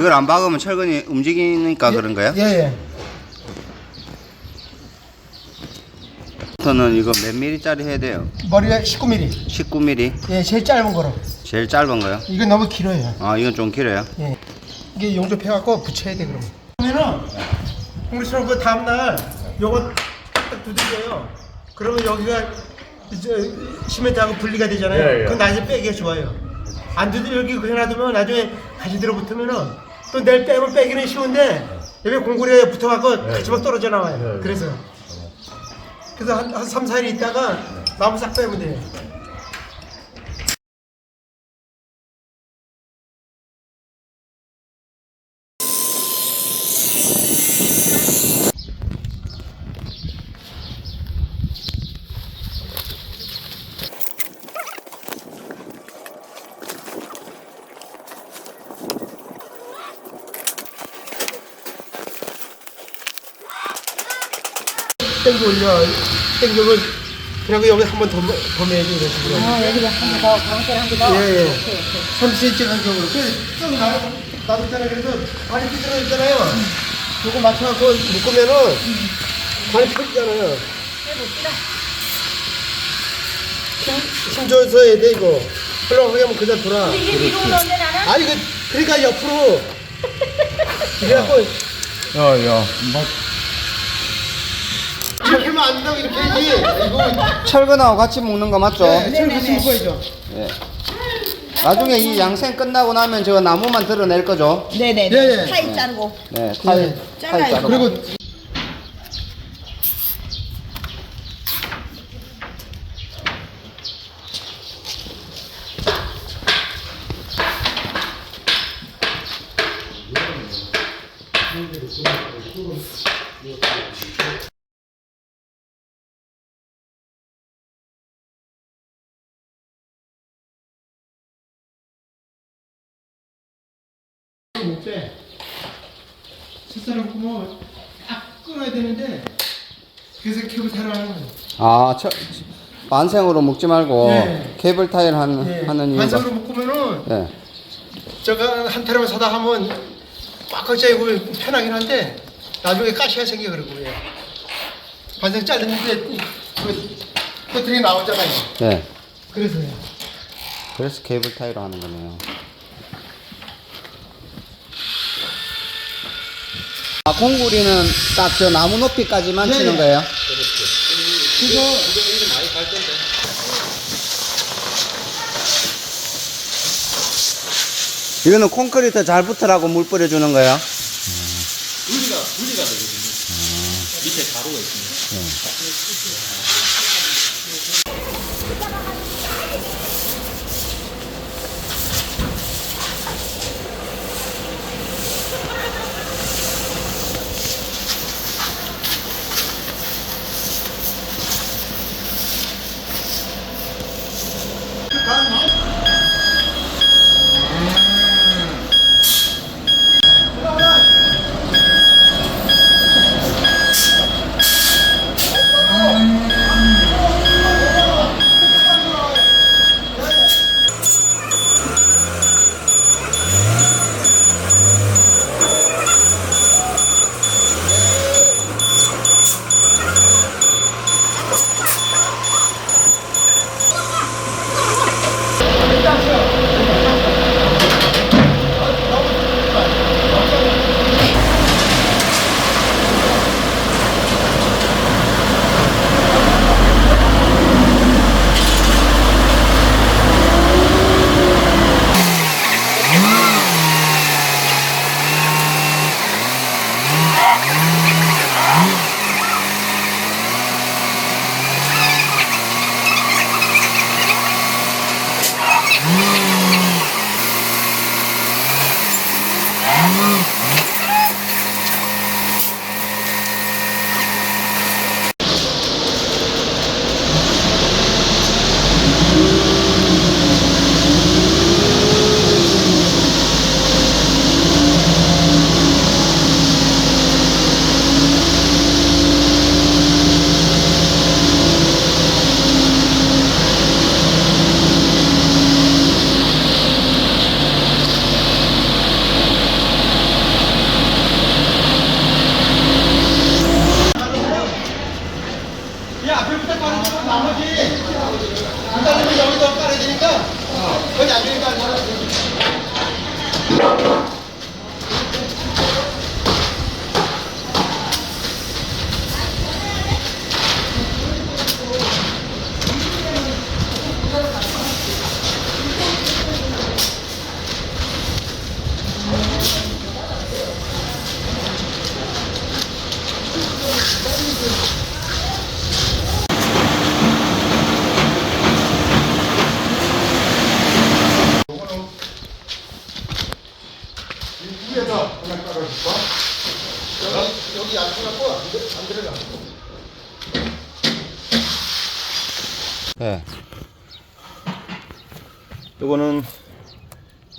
이걸 안 박으면 철근이 움직이니까 그런 거야? 예, 예. 부터는 이거 몇 미리짜리 해야 돼요? 머리가 19mm. 19mm? 예, 제일 짧은 거로. 제일 짧은 거요? 이건 너무 길어요. 아 이건 좀 길어요? 예. 이게 용접해갖고 붙여야 돼, 그러면. 그러면은, 홍리처럼 그 다음날 요거 딱 두들겨요. 그러면 여기가 이제 시멘트하고 분리가 되잖아요. 예, 예. 그건 나중에 빼기가 좋아요. 안 두들겨 그냥 놔두면 나중에 같이 들어붙으면은 또 내일 빼면 빼기는 쉬운데 여기 공구리에 붙어갖고 같이 막 떨어져 나와요. 예. 그래서. 그래서 한, 한 3, 4일 있다가 나무 싹 빼면 돼요. 땡겨 올려. 땡겨고 그리고 여기 한 번더 더 매야지 이런 식으로. 아, 여기가 한번 더, 광대를 한번 더. 예, 예. 오케이, 오케이. 3cm 간격으로. 그좀 놔뒀잖아요. 그래서 발이 삐뚤어졌잖아요. 요거 맞춰갖고 묶으면은 발이 펴지잖아요. 해봅시다. 힘, 힘 줘서 해야 돼, 이거. 흘러가게 하면 그냥 돌아. 이게 뒤로 오는데 나는? 아, 이거, 그러니까 옆으로. 이래갖고, 야, 야. 하면 안 된다고 이렇게 해야지. 이거, 철근하고 같이 묶는 거 맞죠? 네, 저를 같이 묶어야죠. 예. 나중에 이 양생 끝나고 나면 저 나무만 드러낼 거죠? 네네. 예, 예. 타입 자르고. 네, 타일, 네. 잘라요. 자르고. 그리고, 못 빼. 첫사람 구멍을 딱 끊어야 되는데, 그래서 캡을 타러 하는 거예요. 아, 철, 반생으로 묶지 말고 네. 케이블 타일 한, 예, 하는 이유가. 반성으로 묶으면은 네. 저가 한 타령을 사다 하면 꽉 꽉 짜이고 편하긴 한데 나중에 가시가 생겨 그러고 예. 반성 자르는데 그 배터리 나오잖아요. 네. 그래서요. 그래서 케이블 타이로 하는 거네요. 아, 공구리는 딱 저 나무 높이까지만 네, 치는 네. 거예요? 그래서 이거는 콘크리트 잘 붙으라고 물 뿌려주는 거예요?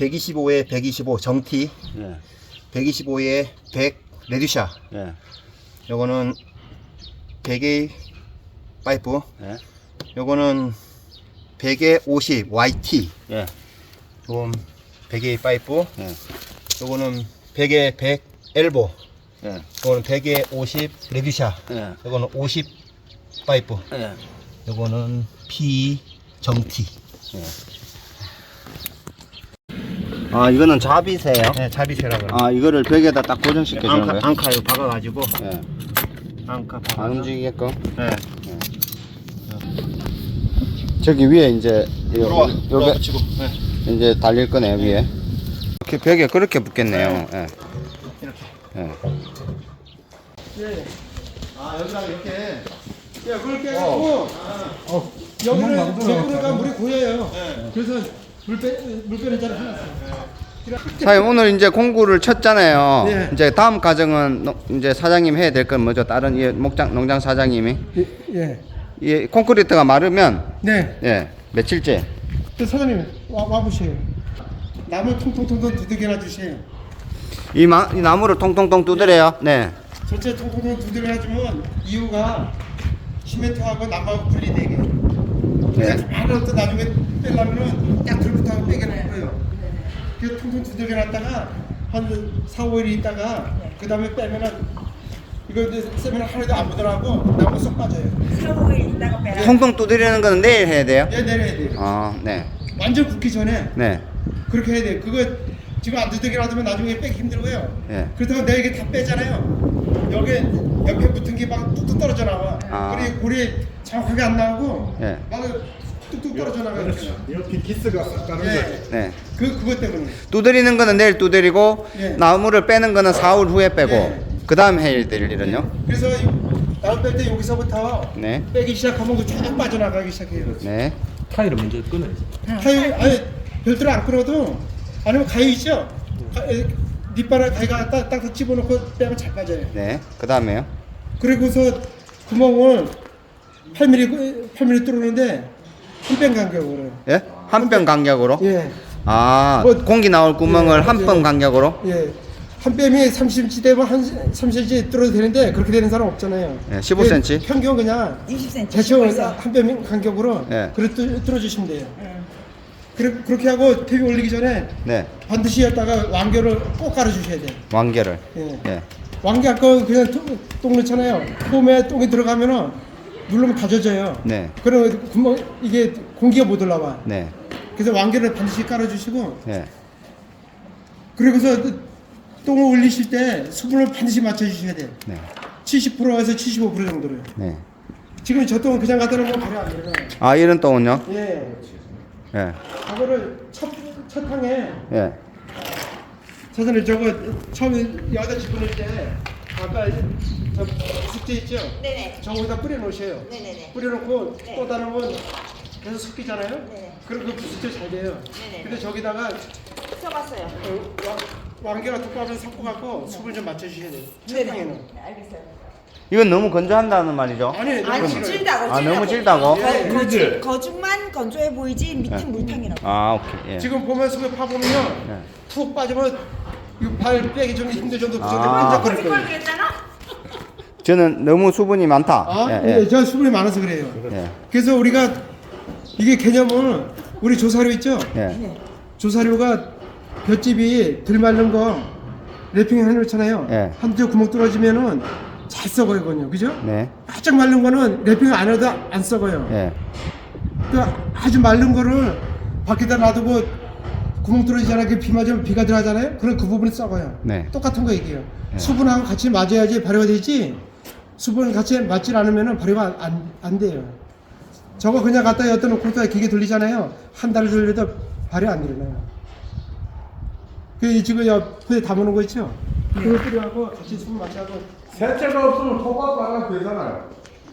125에 125 정티, 예. 125에 100 레듀샤. 예. 요거는 100의 파이프, 예. 요거는 100에 50 YT. 예. 요건 100의 파이프, 예. 요거는 100에 100 엘보. 예. 요거는 100에 50 레듀샤. 예. 요거는 50 파이프. 예. 요거는 P 정티. 아, 이거는 잡이세요? 네, 자비세라고. 아, 이거를 벽에다 딱 고정시켜 주는 앙카, 거예요? 앙카요 박아가지고 예. 앙카 박아서 안 움직이게끔. 네. 저기 위에 이제 들어와 들어와 요게 붙이고 네. 이제 달릴 거네요, 위에. 이렇게 벽에 그렇게 붙겠네요. 예. 이렇게 예. 네. 아 여기랑 이렇게 야, 그걸 깨고 여기는 제구리가 물이 고여요. 그래서 물 빼, 물 빼는 자를 해놨어요. 사장님 오늘 이제 공구를 쳤잖아요. 네. 이제 다음 과정은 노- 이제 사장님 해야 될 건 뭐죠? 다른 이 목장 농장 사장님이 예. 이 콘크리트가 마르면 네. 예 며칠째 그 사장님 와, 와보세요. 나무 통통통통 두들겨놔 주세요. 이, 마, 이 나무를 통통통 두드려요. 네. 전체 통통통 두들겨놔주면 이유가 시멘트하고 나무하고 분리되게. 네. 하나 또 나중에 빼려면은 딱 들부터 빼겨낼 거예요. 그래서 통통 두들겨놨다가 한 4, 5일 있다가 그 다음에 빼면은 이거 이제 세면 하나도 안 묻어나고 나무 쏙 빠져요. 사고일 있다가 빼라. 통통 두드리는 거는 내일 해야 돼요. 얘 내려야 돼요. 아, 네. 완전 굳기 전에 네. 그렇게 해야 돼요. 그거 지금 안 두들겨 놔두면 나중에 빼기 힘들고요. 예. 그렇다고 내가 이게 다 빼잖아요. 여기 옆에 붙은 게 막 뚝뚝 떨어져 나와. 아. 그래 골이 정확하게 안 나오고 예. 막 뚝뚝 떨어져 나가요. 이렇게 기스가 싹 가는 예. 네. 그 그것 때문에. 두드리는 거는 내일 두드리고 예. 나무를 빼는 거는 사흘 후에 빼고 예. 그 다음 해야 될 일은요. 그래서 나무 뺄 때 여기서부터 네. 빼기 시작하면 그쭉 빠져나가기 시작해요. 네. 타일을 먼저 끊어야지. 가위 아니 별도로 안 끊어도 아니면 가위 있죠? 가, 에, 밑바닥 가위가 딱, 딱 집어넣고 빼면 잘 빠져요. 네. 그 다음에요. 그리고서 구멍을 8mm 8mm 뚫었는데 한뼘 간격으로. 예? 한뼘 간격으로? 예. 아, 뭐- 공기 나올 구멍을 예, 한 예. 뼘 간격으로? 예. 한 뺨이 30cm 되면 한 30cm 뚫어도 되는데 그렇게 되는 사람 없잖아요. 예, 15cm? 그 평균 그냥 20cm. 대충 그래서 한뼘 간격으로 예. 그래 뚫- 뚫어주시면 돼요. 그래, 그렇게 하고 TV 올리기 전에 네. 반드시 했다가 완결을 꼭 깔아주셔야 돼요. 완결을. 예. 예. 왕개 아까 그냥 똥, 똥 넣잖아요. 폼에 똥이 들어가면은 누르면 다 젖어요. 네. 그러면 구멍 이게 공기가 못 올라와. 네. 그래서 왕개를 반드시 깔아주시고 예. 그리고서 똥을 올리실 때 수분을 반드시 맞춰주셔야 돼요. 네. 70%에서 75% 정도로요. 네. 지금 저 똥은 그냥 갖다 놓으면 바로 안 내려가요. 아, 이런 똥은요? 예. 예. 저거를 첫, 첫 항에 예. 사전에 저거 처음에 여기다 집어넣을 때 아까 저 숙제 있죠? 네네. 저거에다 뿌려 놓으셔요. 네네네. 뿌려 놓고 네. 또 다르면 계속 섞이잖아요. 네네. 그럼 그 숙제 잘 돼요. 네네. 근데 저기다가 써봤어요. 어, 왕- 왕개랑 톱밥을 섞어 갖고 수분 좀 맞춰 주셔야 돼요. 첫 항에는. 네, 알겠어요. 이건 너무 건조한다는 말이죠? 아니, 아니 너무 싫어요. 찔다고. 아, 너무 찔다고. 찔다고? 예. 거, 거죽, 거죽만 건조해 보이지 밑은 물탕이라고. 아, 오케이. 예. 지금 보면 속에 파 보면요. 네. 툭 빠지면 이발 빼기 좀 힘들 정도 그 정도 아. 끈적거릴 그걸 거예요. 그랬잖아. 저는 너무 수분이 많다. 아, 예, 예, 예. 저 수분이 많아서 그래요. 예. 그래서 우리가 이게 개념은 우리 조사료 있죠? 예. 조사료가 볏집이 덜 마른 거 랩핑 해놓잖아요. 예. 한쪽 구멍 뚫어지면은 잘 썩어요,거든요. 그죠? 네. 바짝 마른 거는 랩핑 안 해도 안 썩어요. 예. 그 아주 마른 거를 밖에다 놔두고 구멍 뚫어지잖아요. 그 비 맞으면 비가 들어가잖아요. 그럼 그 부분이 썩어요. 네. 똑같은 거 얘기해요. 수분하고 같이 맞아야지 발효가 되지. 수분 같이 맞질 않으면 발효가 안, 안 돼요. 저거 그냥 갖다 엿다 놓고 기계 돌리잖아요. 한 달을 돌려도 발효 안 일어나요. 그 지금 옆에 담아놓은 거 있죠? 그걸 뿌려하고 같이 수분 맞춰하고 세차가 없으면 토박 하나 되잖아요.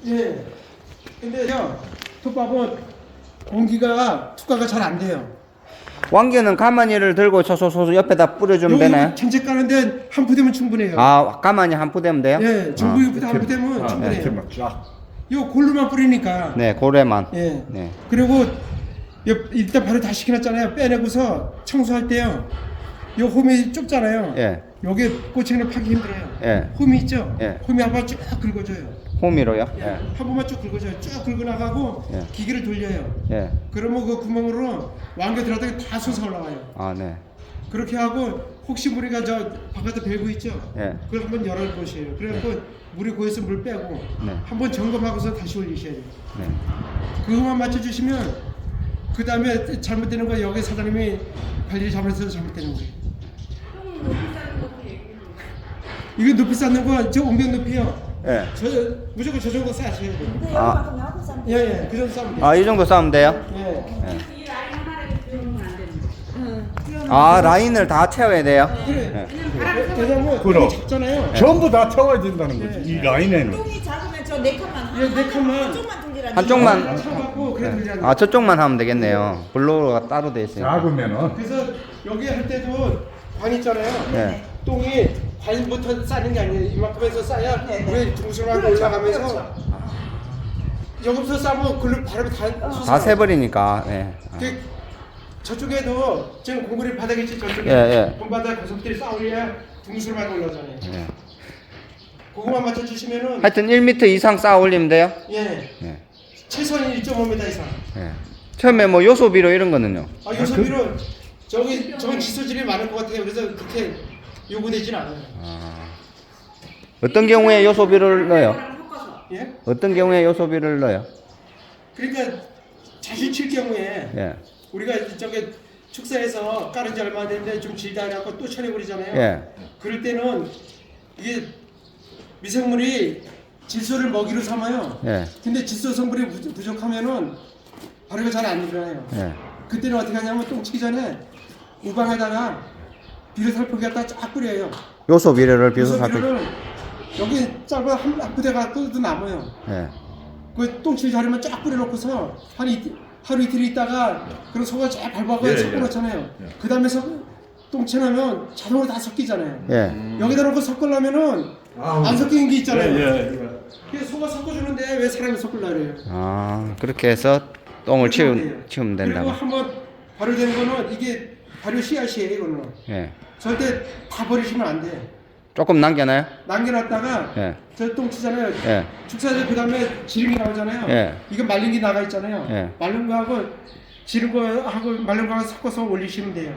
예. 근데요, 톱밥은 공기가 투과가 잘 안 돼요. 왕개는 가마니를 들고 소소소 옆에다 뿌려주면 되나요? 전체 까는데 한 푸대면 충분해요. 아 가마니 한 푸대면 돼요? 예, 전부 아. 푸대 한 푸대면 이렇게 충분해요. 막 쫙. 요 골로만 뿌리니까. 네 고래만 예. 네. 그리고 옆- 일단 바로 다 식혀놨잖아요. 빼내고서 청소할 때요. 요 홈이 좁잖아요. 예. 여기 꽂히는 파기 힘들어요. 예. 홈이 있죠? 예. 홈이 한번 쭉 긁어줘요. 호미로요? 예. 예. 한 번만 쭉 긁어줘요. 쭉 긁어 나가고 예. 기계를 돌려요. 예. 그러면 그 구멍으로 왕겨 들어갔다가 다 솟아 올라와요. 아 네. 그렇게 하고 혹시 물이가 저 바깥에 밸브 있죠? 예. 그걸 한번 열어 보세요. 그래갖고 물이 고여서 물 빼고 네. 한번 점검하고서 다시 올리셔야 돼요. 네. 그것만 맞춰주시면 그 다음에 잘못되는 거 여기 사장님이 관리를 잘못해서 잘못되는 거예요. 이거 높이 쌓는 거 저 옹벽 높이요. 예. 저 무조건 저 정도 쌓으셔야 돼요. 근데 아. 여기만큼 싸면 돼. 예예, 그 정도 쌓으면 돼요. 아 이 정도 싸면 돼요? 예. 예. 아 라인을 다 채워야 돼요? 그래. 왜냐면 그럼. 작잖아요. 전부 다 태워진다는 거지. 이 라인에는. 똥이 작으면 저 네 칸만 예, 네 칸만. 한쪽만 돌리라. 한쪽만. 쳐갖고 그래 돌리는 아 저쪽만 하면 되겠네요. 블로우가 따로 돼 있으니까. 작으면은 그래서 여기 할 때도 관 있잖아요. 네. 똥이 관부터 쌓는 게 아니에요. 이만큼에서 쌓야 네, 네. 물이 둥실하게 그렇죠, 올라가면서 그렇죠. 여기서 싸면 글로 바로 다다 세버리니까. 네. 아. 그 저쪽에도 지금 공구리 바닥 있지 저쪽에 예, 예. 본바닥 가속들이 쌓으려야 둥실하게 올라잖아요. 예. 그거만 맞춰주시면은 하여튼 1m 이상 쌓아 올리면 돼요? 예 예. 최소한 1.5m 이상. 예. 처음에 뭐 요소비로 이런 거는요? 아 요소비로 저기 저기 지소질이 많을 것 같아요. 그래서 그렇게 요구되진 않아요. 아. 어떤 경우에 요소비를 넣어요? 예? 어떤 경우에 요소비를 넣어요? 그러니까 자주 칠 경우에 예. 우리가 저게 축사해서 깔은 지 얼마 안 됐는데 좀 질다 해갖고 또 쳐내버리잖아요. 예. 그럴 때는 이게 미생물이 질소를 먹이로 삼아요. 예. 근데 질소 성분이 부족- 부족하면은 발효가 잘 안 일어나요. 예. 그때는 어떻게 하냐면 똥 치기 전에 우방에다가 비료 살포기 갖다 쫙 뿌려요. 요소 비료를 비소 그래서 살필. 비료를 여기 짧은 한, 한 부대 갖고도 남아요. 예. 그 똥치기 자르면 쫙 뿌려놓고서 한 이틀, 하루 이틀 있다가 그런 속을 쫙 밟아서 예, 섞어놓잖아요. 그 다음에 똥치 나면 자동으로 다 섞이잖아요. 예. 여기다 놓고 섞으려면은 안 섞이는 게 있잖아요. 예, 그래서 속아 섞어주는데 왜 사람이 섞으려 그래요? 아 그렇게 해서 똥을 치우, 치우면 그리고 된다고. 한번 발효되는 거는 이게 발효 씨앗이에요 이거는. 예. 절대 다 버리시면 안 돼. 조금 남겨놔요? 남겨놨다가 예. 저 똥 치잖아요. 예. 축사해서 그 다음에 지름이 나오잖아요. 예. 이거 말린 게 나가 있잖아요. 예. 말린 거하고 지른 거하고 말린 거하고 섞어서 올리시면 돼요.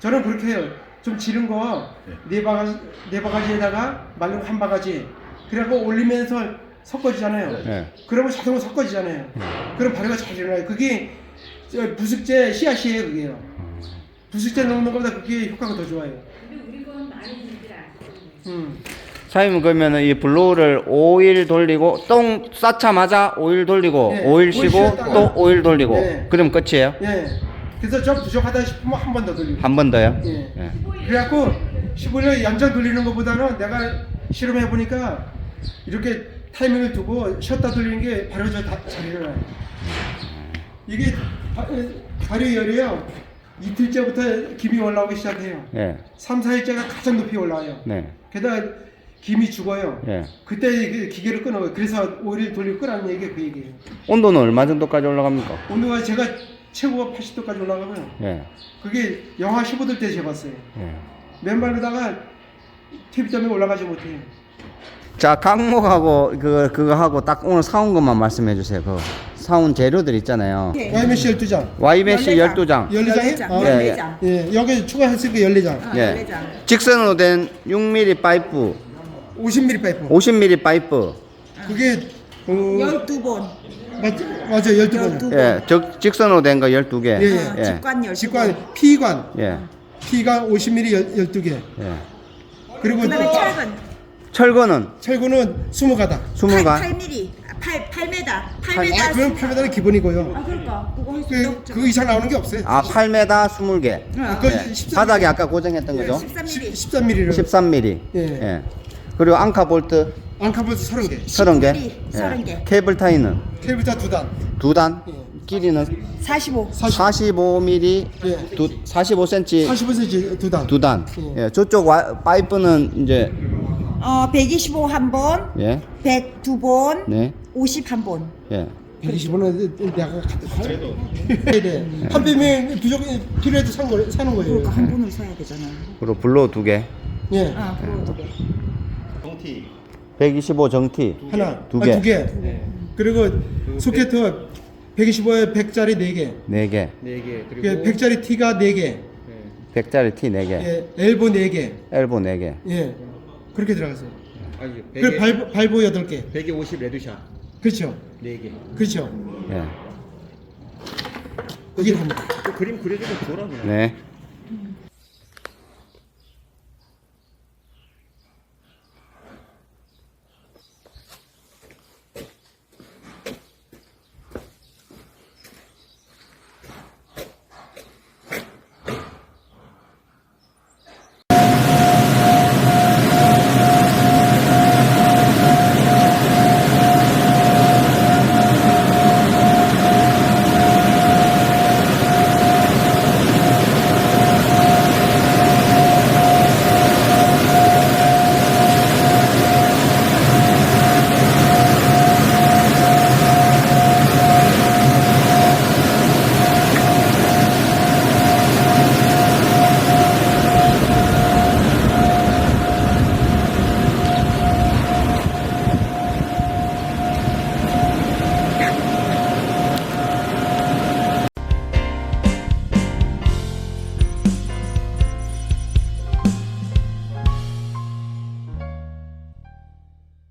저는 그렇게 해요. 좀 지른 거네 바가지 네 바가지에다가 말린 거 한 바가지. 그래갖고 올리면서 섞어지잖아요. 예. 그러면 자동으로 섞어지잖아요. 그럼 발효가 잘 일어나요. 그게 저 부숙제 씨앗이에요, 그게요. 부숙제 넣는 것보다 그게 효과가 더 좋아요. 음. 사장님 그러면은 이 블로우를 5일 돌리고 똥 쌓자마자 5일 돌리고 예, 5일 오일 쉬고 쉬었다가. 또 5일 돌리고 예. 그럼 끝이에요? 예. 그래서 좀 부족하다 싶으면 한 번 더 돌리고. 한 번 더요? 예. 예. 그래갖고 15일 연장 돌리는 것보다는 내가 실험해 보니까 이렇게 타이밍을 두고 쉬었다 돌리는 게 바로 저잘 일어나요. 이게 바- 발효열이요 이틀째부터 김이 올라오기 시작해요. 예. 3, 4일째가 가장 높이 올라와요. 네. 게다가 김이 죽어요. 예. 그때 그 기계를 끊어요. 그래서 오일을 돌리고 끄라는 얘기가 그 얘기예요. 온도는 얼마 정도까지 올라갑니까? 온도가 제가 최고가 80도까지 올라가면 예. 그게 영하 15도 때 재봤어요. 예. 맨발로다가 TV점에 올라가지 못해요. 자, 강목하고 그거 그거 하고 딱 오늘 사온 것만 말씀해 주세요. 그 사온 재료들 있잖아요. 예. YMC 12장. 와이메시 12장. 12장. 12장에? 어, 예, 14장. 예, 여기 추가했으니까 14장. 예. 직선으로 된 6mm 파이프, 50mm 파이프. 50mm 파이프. 그게 어, 12번. 맞, 맞아요 12번 열두 예, 적, 직선으로 된 거 12개. 예, 예. 어, 직관 열두 직관 P관 예. P관 50mm 12개 예. 그리고 그 다음에 철근 철거는 철구는 20가닥 20가 8mm 8 8m 8m 아 그럼 8m는 기본이고요 아 그러니까 그거 할수 그, 그 이상 나오는 게 없어요 아, 8m 20개. 그 예. 13mm 바닥에 아까 고정했던 거죠? 13mm 13mm를 13mm. 예. 예. 그리고 앙카 볼트 앙카볼트 30개 30개. 10mm, 30 개. 케이블 케이블 타이는 다 2단 두 단. 예. 길이는 45 45mm 예. 두 45cm 45cm 2단 두 단. 예. 예. 저쪽 와, 파이프는 이제 어, 125 한 번, 예. 100 두 번, 네. 50한 번. 예. 120원은 내가 갖다 네. 한 배면 부족 필요해도 산 거, 사는 거예요 그러니까 한 번을 사야 되잖아. 그리고 블로 두 개. 예 아, 그거 두 개. 125 정티. 하나 두 아, 개. 두 개. 그리고 소켓터 125에 100짜리 4개 네 개. 그 100짜리 T가 4개 100짜리 T 네 개. 예, 엘보 4개 엘보 네 개. 예 그렇게 들어갔어요 아니, 그리고 100에, 발보, 발보 8개 100에 50 레드샷 그렇죠 4개. 그렇죠 예. 이게 답니다 또 그림 그려주고 줘라 그냥. 네.